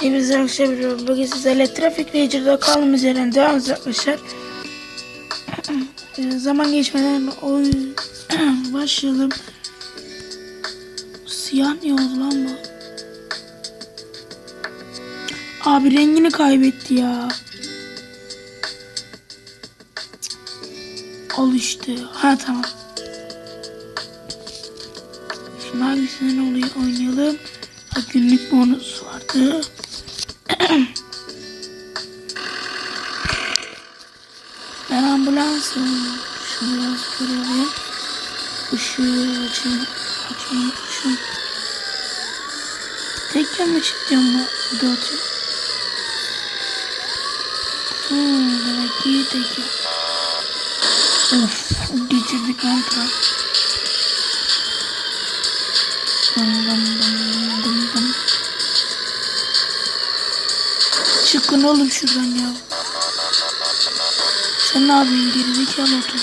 Hepinize arkadaşlar bugün sizlerle Traffic Rager'da kaldığımız yerden devam edeceğiz arkadaşlar. Ee, Zaman geçmeden oyun başlayalım. Siyah niye oldu lan bu? Abi rengini kaybetti ya. Al işte. Ha tamam. Şimdi hangisinden oynayalım. Ha, günlük bonus vardı. Ben ambulansım. Biraz görelim. Işığı açayım. Açmayı unutmuşum. Tekken mi çıkacağım bu atıyor? Hmm, demek ki tekken. Of, geçirdik. Dum dum dum dum dum. Çıkın oğlum şuradan ya. Sen ne yapıyorsun gerizekalı otur.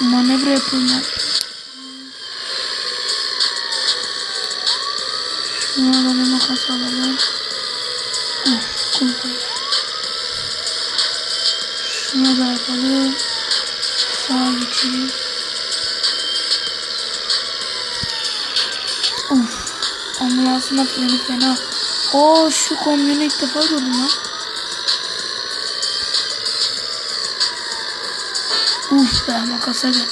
Manevra yapıyorum ben. Şunu alalım makas alalım. Of kulday. Şuna da yapalım. Sağa geçelim. Of. Ambulansın freni fena. Oo şu kombini ilk defa gördüm lan. Uf be makasa gel.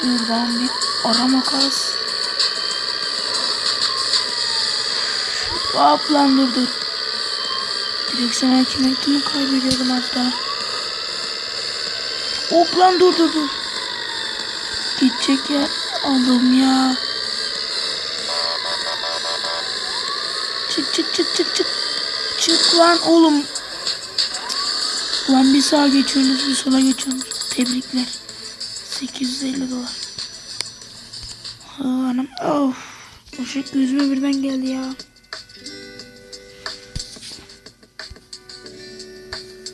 Şuradan bir ara makas. Hop lan dur dur. Direksiyon hakimiyetimi kaybediyordum hatta. Hop lan dur dur dur. Gidecek yer aldım ya. Çık çık çık çık çık. Çık lan oğlum. Lan bir sağa geçiyorsunuz bir sola geçiyorsunuz. Tebrikler. 850 dolar. Ha, anam. Of. O şey gözüme birden geldi ya.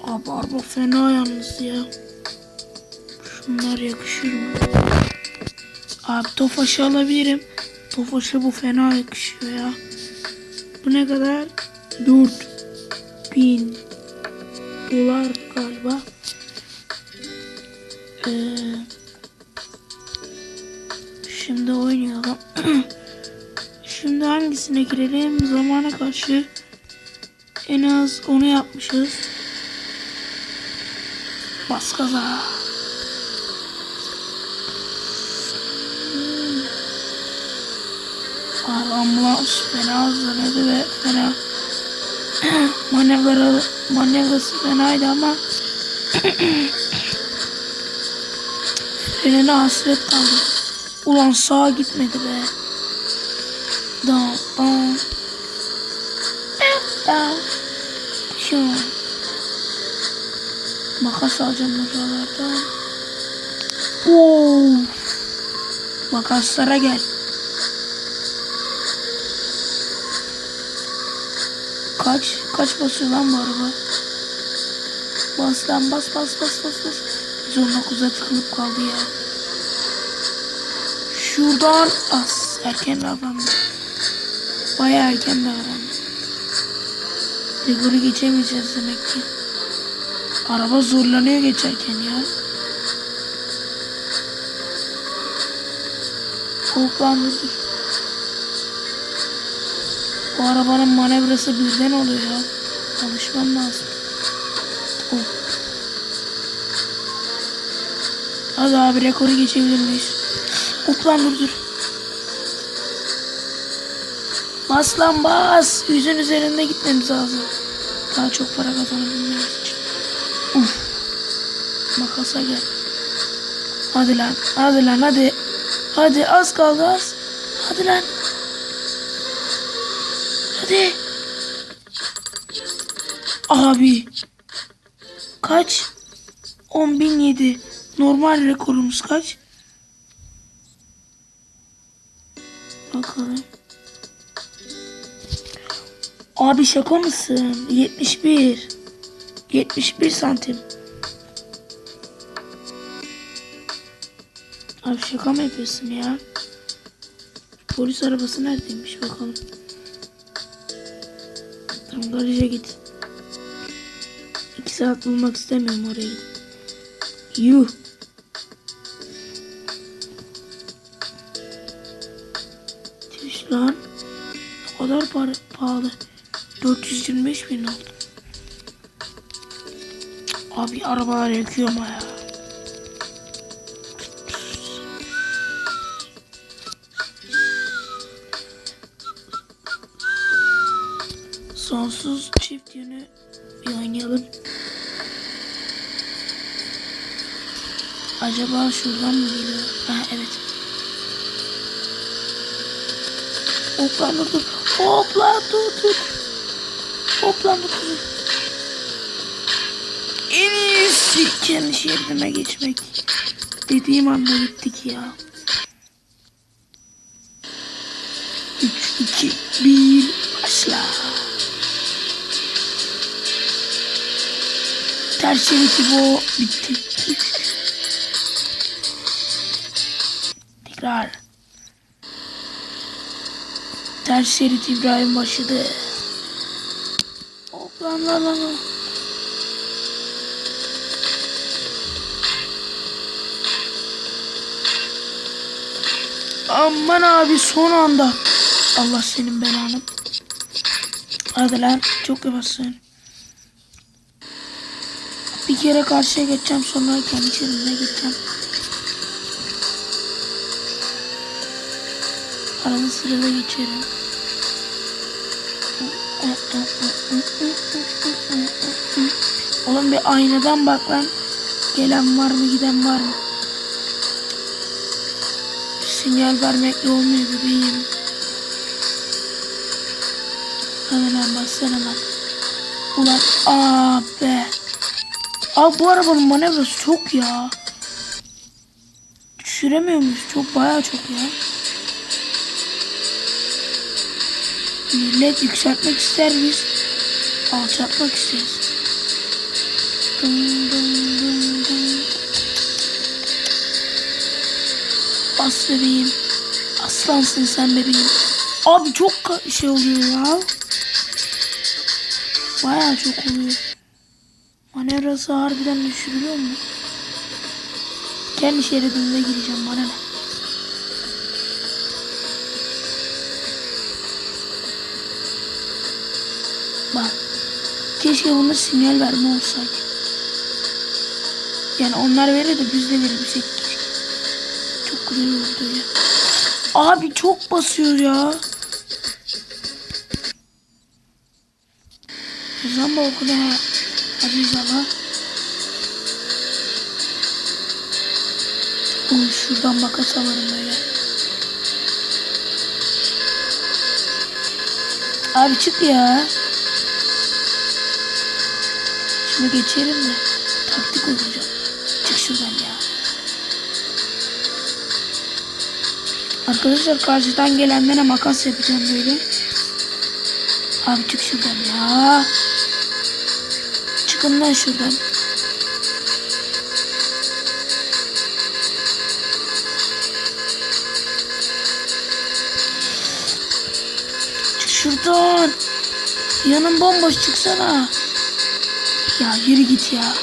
Abi araba fena yalnız ya. Şunlar yakışır mı? Abi tofaşı alabilirim. Tofaşı bu fena yakışıyor ya. Bu ne kadar? 4000 dolar galiba. Ee, şimdi oynayalım. şimdi hangisine girelim? Zamana karşı en az onu yapmışız. Bas gaza. Abi ambulans fena hızlanıyordu ve fena manevra, manevrası fenaydı ama frenine hasret kaldı. Ulan sağa gitmedi be. Down, down. Down. Şu. Makas alacağım buralardan. Oo. Makaslara gel. Kaç? Kaç basıyor lan bu araba? Bas lan bas bas bas bas bas. 119'a tıkılıp kaldı ya. Şuradan as. Erken davrandı. Baya erken davrandı. Regoru geçemeyeceğiz demek ki. Araba zorlanıyor geçerken ya. Hoplandı dur. Bu arabanın manevrası birden oluyor ya. Alışmam lazım. Hop. Hadi abi rekoru geçebilir miyiz? Hop lan dur dur. Bas lan bas. Yüzün üzerinde gitmemiz lazım. Daha çok para kazanabilmemiz için. Uf. Makasa gel. Hadi lan. Hadi lan hadi. Hadi az kaldı az. Hadi lan. Hadi. Abi. Kaç? 10.007. Normal rekorumuz kaç? Bakalım. Abi şaka mısın? 71. 71 santim. Abi şaka mı yapıyorsun ya? Polis arabası neredeymiş bakalım. Tamam garaja git. İki saat bulmak istemiyorum oraya git. Yuh. Tüş lan. Ne kadar para, pahalı. 425 bin oldu. Abi arabalar yakıyor ama ya. Sonsuz çift yönü bir oynayalım. Acaba şuradan mı geliyor? Ha evet. Hopla dur dur. Hopla dur dur. Hopla dur. En iyisi kendi şeridime geçmek. Dediğim anda gittik ya. 3, 2, 1, başla. Ters şeridi bu. Bitti. Tekrar. Ters şerit İbrahim başladı. Hop lan lan lan. lan. Aman abi son anda. Allah senin belanı. Hadi lan çok yavaşsın. Bir kere karşıya geçeceğim sonra kendi şeridine geçeceğim. Arada sırada geçerim. Oğlum bir aynadan bak lan. Gelen var mı giden var mı? Sinyal vermekle olmuyor bebeğim. Hadi lan bassana lan. Ulan abi. Abi bu arabanın manevrası çok ya. Düşüremiyor muyuz? Çok bayağı çok ya. Millet yükseltmek ister biz alçaltmak isteriz. Dın dın dın dın. Bas bebeğim. Aslansın sen bebeğim. Abi çok şey oluyor ya. Bayağı çok oluyor. Manevrası harbiden düşürüyor mu? Kendi şeridimde gireceğim bana ne? Bak. Keşke bunda sinyal verme olsaydı. Yani onlar verir de biz de verebilsek. Çok güzel oldu ya. Abi çok basıyor ya. Zamba okula ha. Hadi inşallah. Oy şuradan makas alırım böyle. Abi çık ya. Şimdi geçelim mi? Taktik olacak. Çık şuradan ya. Arkadaşlar karşıdan gelenlere makas yapacağım böyle. Abi çık şuradan ya. Çıkın şuradan. Şuradan. Yanın bomboş çıksana. Ya yürü git ya.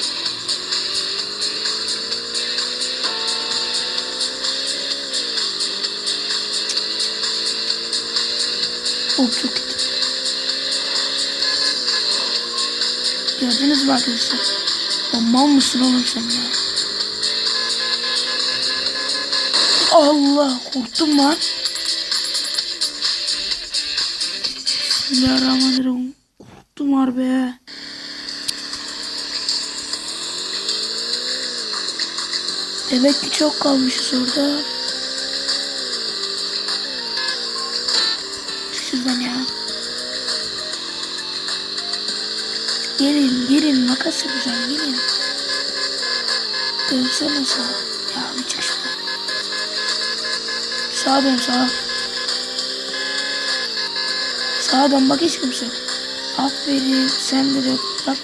Hop çok Gördünüz mü arkadaşlar? Ya mal mısın oğlum sen ya? Allah korktum lan. Bismillahirrahmanirrahim. Korktum harbi. Demek ki çok kalmışız orada. Şuradan ya. Gelin gelin makas yapacağım gelin. Dönsene sağa. Ya bir çık şuradan. Sağa dön sağa. Sağa dön bak hiç kimse yok. Aferin sen de dön. Bak.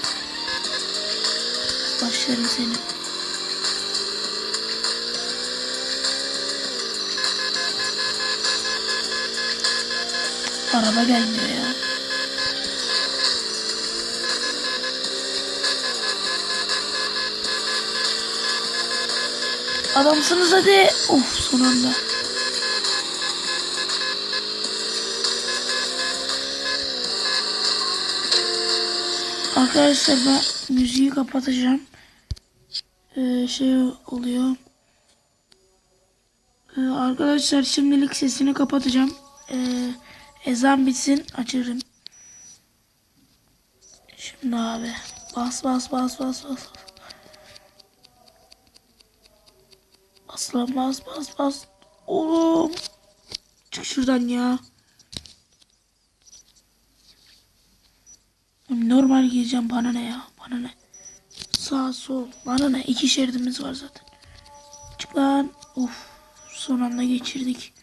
Başlarım seni. Araba gelmiyor ya. Adamsınız hadi. Of son anda. Arkadaşlar ben müziği kapatacağım. Ee, şey oluyor. Ee, arkadaşlar şimdilik sesini kapatacağım. Ee, ezan bitsin açarım. Şimdi abi bas bas bas bas bas. Bas lan bas bas bas. Oğlum. Çık şuradan ya. Normal gireceğim bana ne ya bana ne. Sağ sol bana ne iki şeridimiz var zaten. Çık lan. Of son anda geçirdik.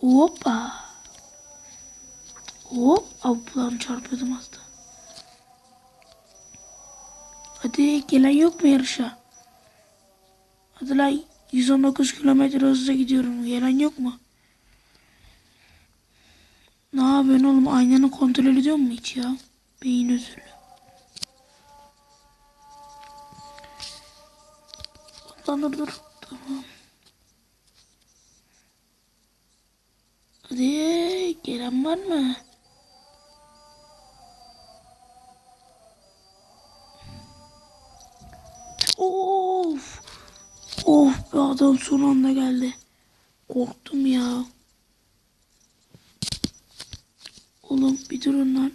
Hoppa. Hop. Avuplarım çarpıyordum az. Hadi gelen yok mu yarışa? Hadi lan 119 kilometre hızla gidiyorum. Gelen yok mu? Ne yapıyorsun oğlum? Aynanı kontrol ediyor mu hiç ya? Beyin özürlü. Lan dur dur. Tamam. Hadi gelen var mı? Of. Of be adam son anda geldi. Korktum ya. Oğlum bir durun lan.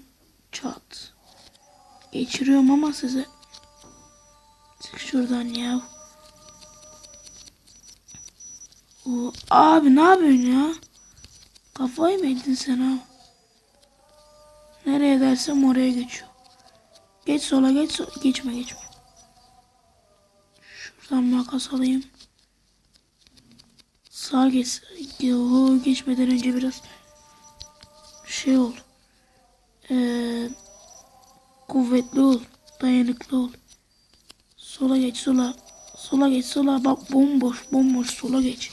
Çat. Geçiriyorum ama size. Çık şuradan ya. O, abi ne yapıyorsun ya? Kafayı mı yedin sen ha? Nereye dersem oraya geçiyor. Geç sola geç sola. Geçme geçme. Şuradan makas alayım. Sağ geç. Yo, geçmeden önce biraz şey ol. Ee, kuvvetli ol. Dayanıklı ol. Sola geç sola. Sola geç sola. Bak bomboş bomboş sola geç.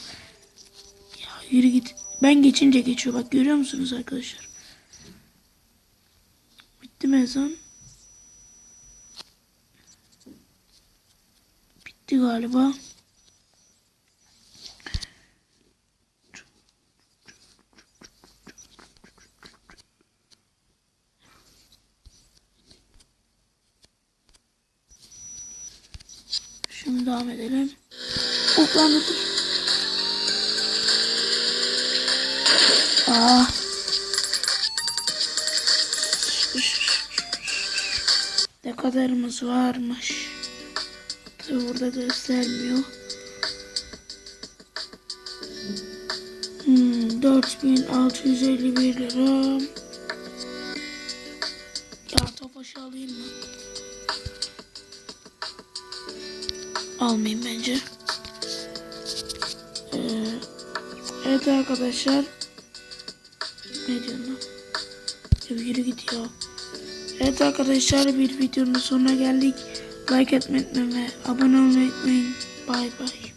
Ya yürü git. Ben geçince geçiyor. Bak görüyor musunuz arkadaşlar? Bitti mi ezan? Bitti galiba. Şimdi devam edelim. Oh lan dur. dur. Aa. Ne kadarımız varmış. Tabi burada göstermiyor. Hmm, 4651 lira. Ya tofaşı alayım mı? Almayayım bence. Ee, evet arkadaşlar. Ne diyorsun lan? Yürü git. Evet arkadaşlar bir videonun sonuna geldik. Like etmeyi abone olmayı unutmayın. Bay bay.